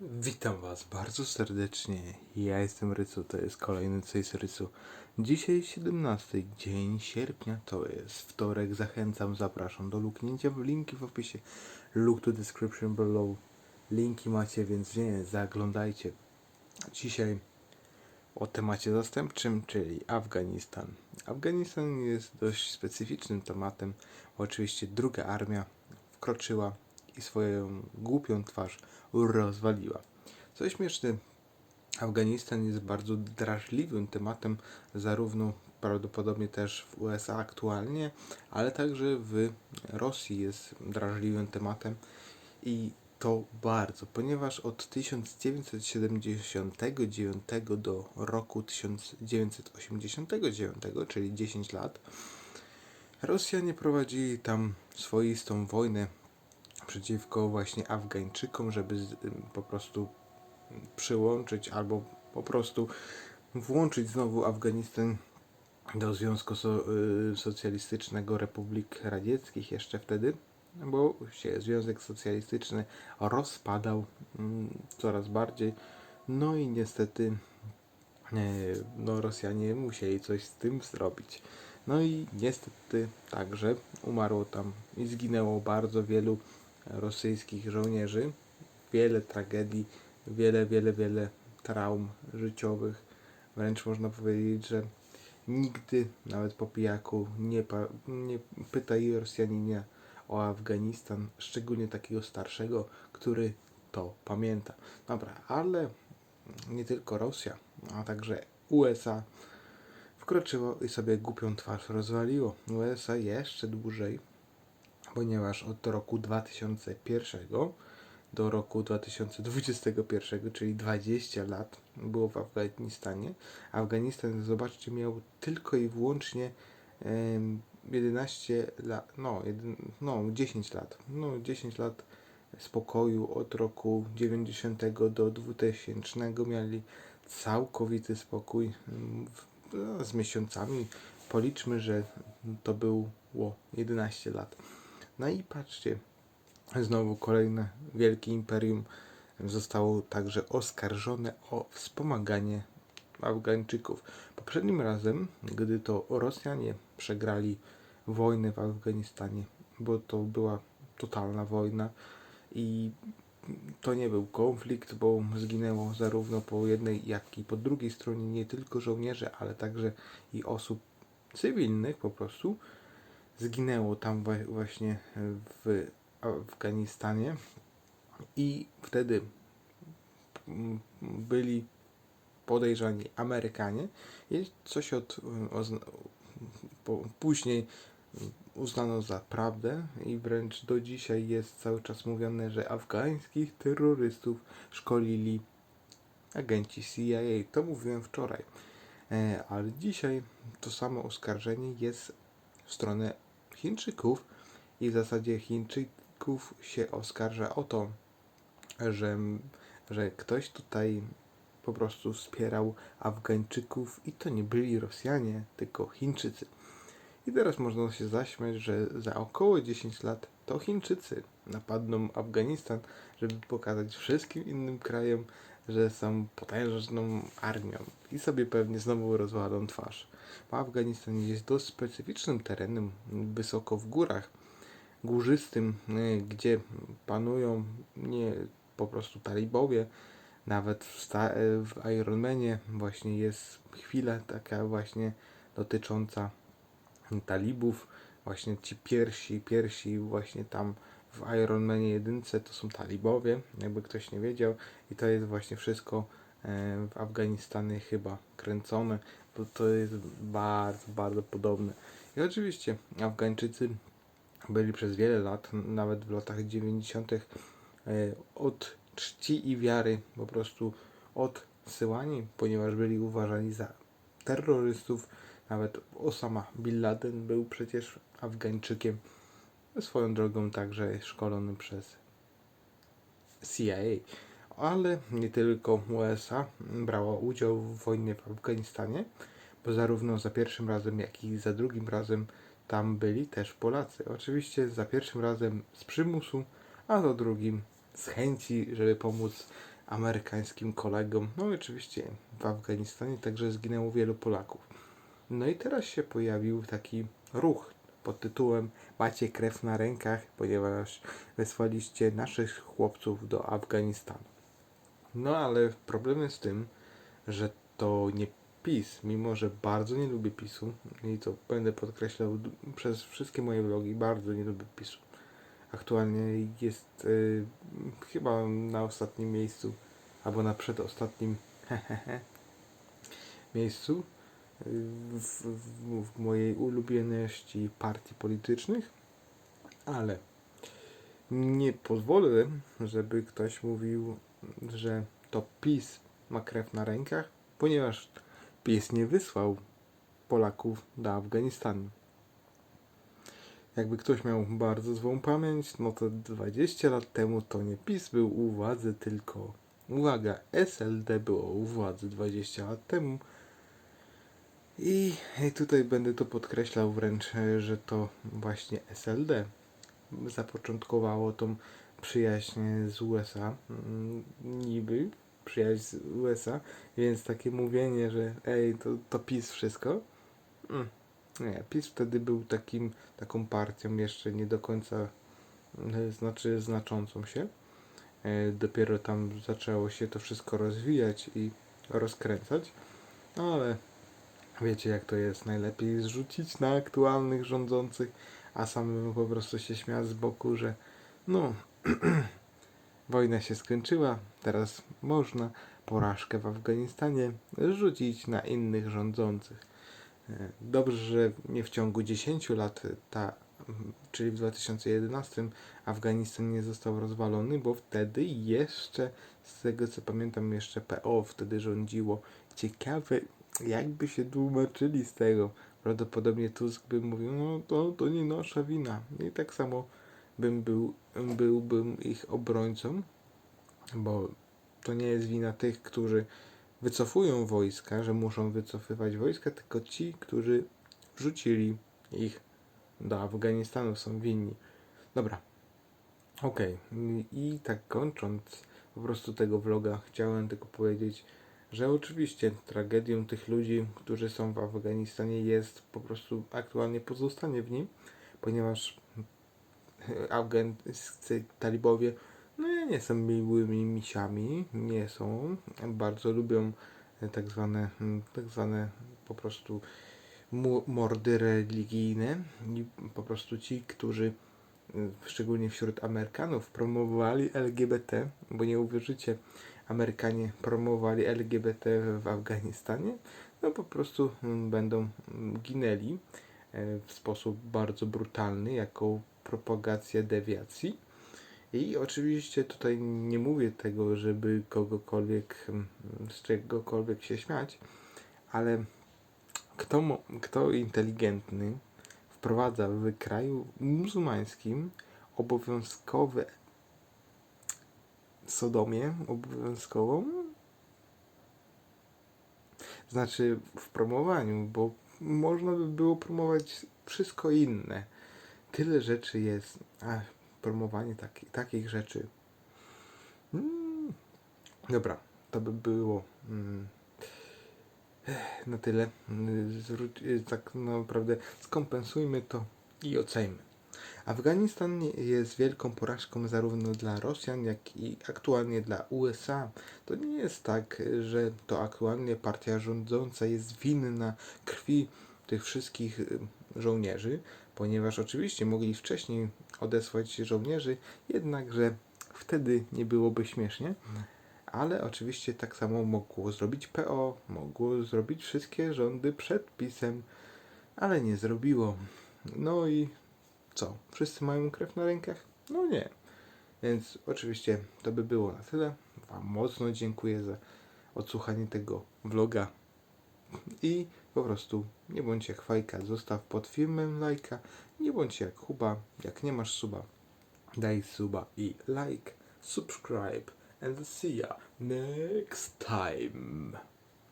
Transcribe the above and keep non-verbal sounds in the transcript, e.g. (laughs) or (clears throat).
Witam Was bardzo serdecznie. Ja jestem Rycu, to jest kolejny Cejs Rycu. Dzisiaj 17 dzień sierpnia, to jest wtorek. Zachęcam, zapraszam do luknięcia w linki w opisie. Look to description below. Linki macie, więc nie, zaglądajcie. Dzisiaj o temacie zastępczym, czyli Afganistan. Afganistan jest dość specyficznym tematem. Oczywiście druga armia wkroczyła i swoją głupią twarz rozwaliła. Co śmieszne, Afganistan jest bardzo drażliwym tematem, zarówno prawdopodobnie też w USA aktualnie, ale także w Rosji jest drażliwym tematem i to bardzo, ponieważ od 1979 do roku 1989, czyli 10 lat, Rosjanie prowadzili tam swoistą wojnę przeciwko właśnie Afgańczykom, żeby po prostu przyłączyć albo po prostu włączyć znowu Afganistan do Związku y, Socjalistycznego Republik Radzieckich jeszcze wtedy, bo się Związek Socjalistyczny rozpadał mm, coraz bardziej. No i niestety e, no, Rosjanie musieli coś z tym zrobić. No i niestety także umarło tam i zginęło bardzo wielu rosyjskich żołnierzy. Wiele tragedii, wiele, wiele, wiele traum życiowych. Wręcz można powiedzieć, że nigdy, nawet po pijaku, nie, nie pytaj Rosjanina o Afganistan, szczególnie takiego starszego, który to pamięta. Dobra, ale nie tylko Rosja, a także USA wkroczyło i sobie głupią twarz rozwaliło. USA jeszcze dłużej ponieważ od roku 2001 do roku 2021, czyli 20 lat było w Afganistanie. Afganistan, zobaczcie, miał tylko i wyłącznie 11 lat, no, jeden, no 10 lat, no 10 lat spokoju od roku 90 do 2000 mieli całkowity spokój no, z miesiącami. Policzmy, że to było 11 lat. No i patrzcie, znowu kolejne wielkie imperium zostało także oskarżone o wspomaganie Afgańczyków. Poprzednim razem, gdy to Rosjanie przegrali wojnę w Afganistanie, bo to była totalna wojna i to nie był konflikt, bo zginęło zarówno po jednej, jak i po drugiej stronie nie tylko żołnierze, ale także i osób cywilnych po prostu zginęło tam właśnie w Afganistanie i wtedy byli podejrzani Amerykanie i coś od później uznano za prawdę i wręcz do dzisiaj jest cały czas mówione, że afgańskich terrorystów szkolili agenci CIA. To mówiłem wczoraj. E, ale dzisiaj to samo oskarżenie jest w stronę Chińczyków i w zasadzie Chińczyków się oskarża o to, że, że ktoś tutaj po prostu wspierał Afgańczyków i to nie byli Rosjanie, tylko Chińczycy. I teraz można się zaśmiać, że za około 10 lat to Chińczycy napadną Afganistan, żeby pokazać wszystkim innym krajom, że są potężną armią i sobie pewnie znowu rozwalą twarz. Bo Afganistan jest dość specyficznym terenem, wysoko w górach, górzystym, y, gdzie panują nie po prostu talibowie, nawet w, sta- w Ironmanie właśnie jest chwila taka właśnie dotycząca talibów, właśnie ci pierwsi, pierwsi właśnie tam w Ironmanie jedynce to są talibowie, jakby ktoś nie wiedział i to jest właśnie wszystko e, w Afganistanie chyba kręcone, bo to jest bardzo, bardzo podobne. I oczywiście Afgańczycy byli przez wiele lat, nawet w latach 90. E, od czci i wiary po prostu odsyłani, ponieważ byli uważani za terrorystów. Nawet Osama Bin Laden był przecież Afgańczykiem. Swoją drogą także szkolony przez CIA. Ale nie tylko USA brała udział w wojnie w Afganistanie, bo zarówno za pierwszym razem, jak i za drugim razem tam byli też Polacy. Oczywiście za pierwszym razem z przymusu, a za drugim z chęci, żeby pomóc amerykańskim kolegom. No i oczywiście w Afganistanie także zginęło wielu Polaków. No i teraz się pojawił taki ruch pod tytułem Macie krew na rękach, ponieważ wysłaliście naszych chłopców do Afganistanu. No ale problem jest z tym, że to nie PiS, mimo że bardzo nie lubię PiSu i to będę podkreślał przez wszystkie moje vlogi, bardzo nie lubię PiSu. Aktualnie jest y, chyba na ostatnim miejscu, albo na przedostatnim (laughs) miejscu w, w, mojej ulubioności partii politycznych, ale nie pozwolę, żeby ktoś mówił, że to PiS ma krew na rękach, ponieważ PiS nie wysłał Polaków do Afganistanu. Jakby ktoś miał bardzo złą pamięć, no to 20 lat temu to nie PiS był u władzy, tylko uwaga, SLD było u władzy 20 lat temu. I tutaj będę to podkreślał wręcz, że to właśnie SLD zapoczątkowało tą przyjaźń z USA. Mm, Niby przyjaźń z USA, więc takie mówienie, że ej, to, to PiS wszystko. Mm. Nie, PiS wtedy był takim, taką partią jeszcze nie do końca, e, znaczy znaczącą się. E, Dopiero tam zaczęło się to wszystko rozwijać i rozkręcać. No ale wiecie jak to jest, najlepiej zrzucić na aktualnych rządzących, a samemu po prostu się śmiać z boku, że no, (clears throat) wojna się skończyła, teraz można porażkę w Afganistanie rzucić na innych rządzących. E, Dobrze, że nie w ciągu 10 lat ta, czyli w 2011 Afganistan nie został rozwalony, bo wtedy jeszcze, z tego co pamiętam, jeszcze PO wtedy rządziło. Ciekawe, jakby się tłumaczyli z tego. Prawdopodobnie Tusk by mówił, no to, to nie nasza wina. I tak samo bym był, byłbym ich obrońcą, bo to nie jest wina tych, którzy wycofują wojska, że muszą wycofywać wojska, tylko ci, którzy wrzucili ich do Afganistanu są winni. Dobra. Okej. I tak kończąc po prostu tego vloga, chciałem tylko powiedzieć, że oczywiście tragedią tych ludzi, którzy są w Afganistanie jest po prostu aktualnie pozostanie w nim, ponieważ afgańscy talibowie no nie są miłymi misiami, nie są, bardzo lubią tak zwane, tak zwane po prostu mordy religijne i po prostu ci, którzy szczególnie wśród Amerykanów promowali LGBT, bo nie uwierzycie, Amerykanie promowali LGBT w Afganistanie, no po prostu mm, będą mm, ginęli e, w sposób bardzo brutalny, jako propagacja dewiacji. I oczywiście tutaj nie mówię tego, żeby kogokolwiek, mm, z czegokolwiek się śmiać, ale kto, kto inteligentny wprowadza w kraju muzułmańskim obowiązkowe sodomię obowiązkową? Znaczy w promowaniu, bo można by było promować wszystko inne. Tyle rzeczy jest. A promowanie taki, takich rzeczy. Mm. Dobra, to by było mm, na tyle. Zwróć, tak naprawdę skompensujmy to i oceńmy. Afganistan jest wielką porażką zarówno dla Rosjan, jak i aktualnie dla USA. To nie jest tak, że to aktualnie partia rządząca jest winna krwi tych wszystkich y, żołnierzy, ponieważ oczywiście mogli wcześniej odesłać żołnierzy, jednakże wtedy nie byłoby śmiesznie. Ale oczywiście tak samo mogło zrobić PO, mogło zrobić wszystkie rządy przed pisem, ale nie zrobiło. No i co? Wszyscy mają krew na rękach? No nie. Więc oczywiście to by było na tyle. Wam mocno dziękuję za odsłuchanie tego vloga. I po prostu nie bądź jak fajka, zostaw pod filmem lajka. Nie bądź jak chuba, jak nie masz suba, daj suba i like, subscribe and see ya next time.